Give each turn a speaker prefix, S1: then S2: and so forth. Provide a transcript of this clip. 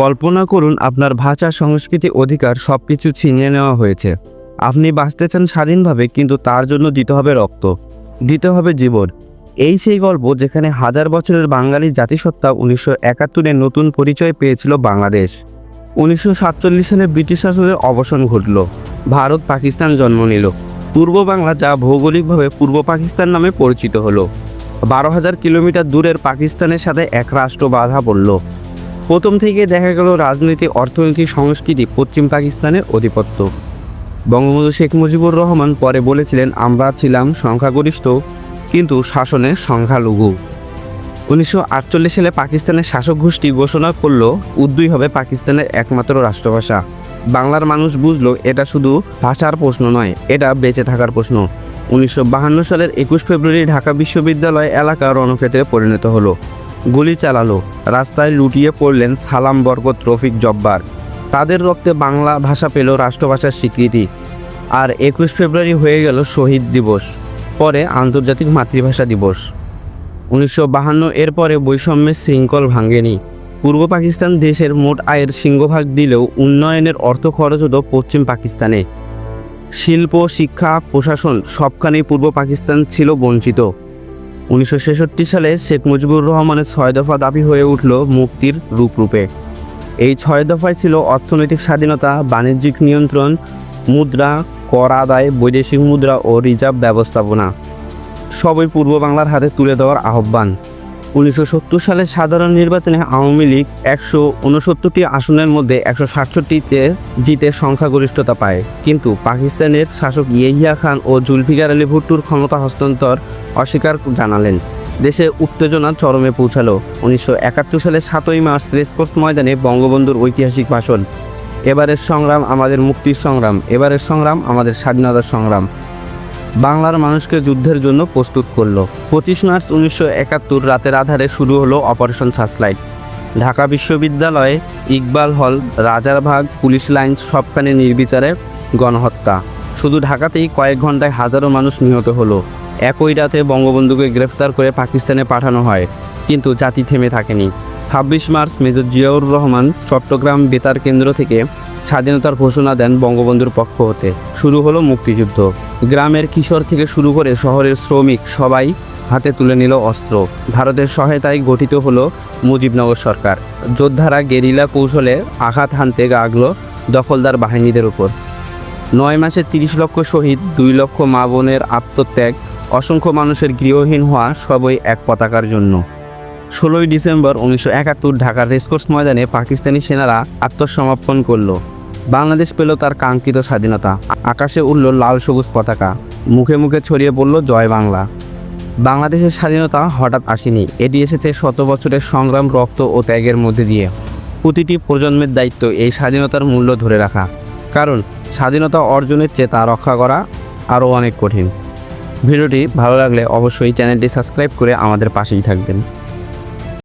S1: কল্পনা করুন আপনার ভাষা, সংস্কৃতি, অধিকার সব কিছু ছিনিয়ে নেওয়া হয়েছে। আপনি বাঁচতে চান স্বাধীনভাবে, কিন্তু তার জন্য দিতে হবে রক্ত, দিতে হবে জীবন। এই সেই গল্প যেখানে হাজার বছরের বাঙালি জাতিসত্তা উনিশশো একাত্তরে নতুন পরিচয় পেয়েছিল বাংলাদেশ। উনিশশো সাতচল্লিশ সালে ব্রিটিশ শাসনের অবসান ঘটল। ভারত পাকিস্তান জন্ম নিল। পূর্ব বাংলা যা ভৌগোলিকভাবে পূর্ব পাকিস্তান নামে পরিচিত হলো। বারো হাজার কিলোমিটার দূরের পাকিস্তানের সাথে এক রাষ্ট্র বাধা পড়ল। প্রথম থেকে দেখা গেল রাজনীতি অর্থনীতি সংস্কৃতি, পশ্চিম পাকিস্তানের আধিপত্য। বঙ্গবন্ধু শেখ মুজিবুর রহমান পরে বলেছিলেন, আমরা ছিলাম সংখ্যাগরিষ্ঠ, কিন্তু শাসনে সংখ্যালঘু। উনিশশো আটচল্লিশ সালে পাকিস্তানের শাসক গোষ্ঠী ঘোষণা করল উর্দুই হবে পাকিস্তানের একমাত্র রাষ্ট্রভাষা। বাংলার মানুষ বুঝলো, এটা শুধু ভাষার প্রশ্ন নয়, এটা বেঁচে থাকার প্রশ্ন। উনিশশো সালের একুশ ফেব্রুয়ারি ঢাকা বিশ্ববিদ্যালয় এলাকা রণক্ষেত্রে পরিণত হলো। গুলি চালালো। রাস্তায় লুটিয়ে পড়লেন সালাম বরকত রফিক জব্বার। তাদের রক্তে বাংলা ভাষা পেল রাষ্ট্রভাষার স্বীকৃতি। আর একুশ ফেব্রুয়ারি হয়ে গেল শহীদ দিবস, পরে আন্তর্জাতিক মাতৃভাষা দিবস। উনিশশো বাহান্ন এর পরে বৈষম্যের শৃঙ্খল ভাঙেনি। পূর্ব পাকিস্তান দেশের মোট আয়ের সিংহভাগ দিলেও উন্নয়নের অর্থ খরচ হতো পশ্চিম পাকিস্তানে। শিল্প, শিক্ষা, প্রশাসন সবখানেই পূর্ব পাকিস্তান ছিল বঞ্চিত। উনিশশো ছেষট্টি সালে শেখ মুজিবুর রহমানের ছয় দফা দাবি হয়ে উঠল মুক্তির রূপরূপে। এই ছয় দফায় ছিল অর্থনৈতিক স্বাধীনতা, বাণিজ্যিক নিয়ন্ত্রণ, মুদ্রা, কর আদায়, বৈদেশিক মুদ্রা ও রিজার্ভ ব্যবস্থাপনা। সবই পূর্ব বাংলার হাতে তুলে দেওয়ার আহ্বান। উনিশশো সত্তর সালের সাধারণ নির্বাচনে আওয়ামী লীগ একশো উনসত্তরটি আসনের মধ্যে একশো সাতষট্টিতে জিতে সংখ্যাগরিষ্ঠতা পায়। কিন্তু পাকিস্তানের শাসক ইয়েহিয়া খান ও জুলফিকার আলী ভুট্টুর ক্ষমতা হস্তান্তর অস্বীকার জানালেন। দেশে উত্তেজনা চরমে পৌঁছালো উনিশশো সালের সাতই মার্চ রেসকোর্স ময়দানে বঙ্গবন্ধুর ঐতিহাসিক ভাষণ। এবারের সংগ্রাম আমাদের মুক্তির সংগ্রাম, এবারের সংগ্রাম আমাদের স্বাধীনতার সংগ্রাম। বাংলার মানুষকে যুদ্ধের জন্য প্রস্তুত করল। পঁচিশ মার্চ উনিশশো একাত্তর রাতের আধারে শুরু হলো অপারেশন সাসলাইট। ঢাকা বিশ্ববিদ্যালয়ে ইকবাল হল রাজারভাগ পুলিশ লাইন সবখানে নির্বিচারে গণহত্যা। শুধু ঢাকাতেই কয়েক ঘন্টায় হাজারো মানুষ নিহত হলো। একই রাতে বঙ্গবন্ধুকে গ্রেফতার করে পাকিস্তানে পাঠানো হয়। কিন্তু জাতি থেমে থাকেনি। ছাব্বিশ মার্চ মেজর জিয়াউর রহমান চট্টগ্রাম বেতার কেন্দ্র থেকে স্বাধীনতার ঘোষণা দেন বঙ্গবন্ধুর পক্ষ হতে। শুরু হলো মুক্তিযুদ্ধ। গ্রামের কিশোর থেকে শুরু করে শহরের শ্রমিক সবাই হাতে তুলে নিল অস্ত্র। ভারতের সহায়তায় গঠিত হলো মুজিবনগর সরকার। যোদ্ধারা গেরিলা কৌশলে আঘাত হানতে লাগল দখলদার বাহিনীদের উপর। নয় মাসে তিরিশ লক্ষ শহীদ, দুই লক্ষ মা বোনের আত্মত্যাগ, অসংখ্য মানুষের গৃহহীন হওয়া সবই এক পতাকার জন্য। ষোলোই ডিসেম্বর উনিশশো একাত্তর ঢাকার রেসকোর্স ময়দানে পাকিস্তানি সেনারা আত্মসমর্পণ করল। বাংলাদেশ পেল তার কাঙ্ক্ষিত স্বাধীনতা। আকাশে উঠল লাল সবুজ পতাকা। মুখে মুখে ছড়িয়ে পড়ল জয় বাংলা। বাংলাদেশের স্বাধীনতা হঠাৎ আসেনি। এটি এসেছে শত বছরের সংগ্রাম, রক্ত ও ত্যাগের মধ্যে দিয়ে। প্রতিটি প্রজন্মের দায়িত্ব এই স্বাধীনতার মূল্য ধরে রাখা। কারণ স্বাধীনতা অর্জনের চেয়ে তা রক্ষা করা আরও অনেক কঠিন। ভিডিওটি ভালো লাগলে অবশ্যই চ্যানেলটি সাবস্ক্রাইব করে আমাদের পাশেই থাকবেন।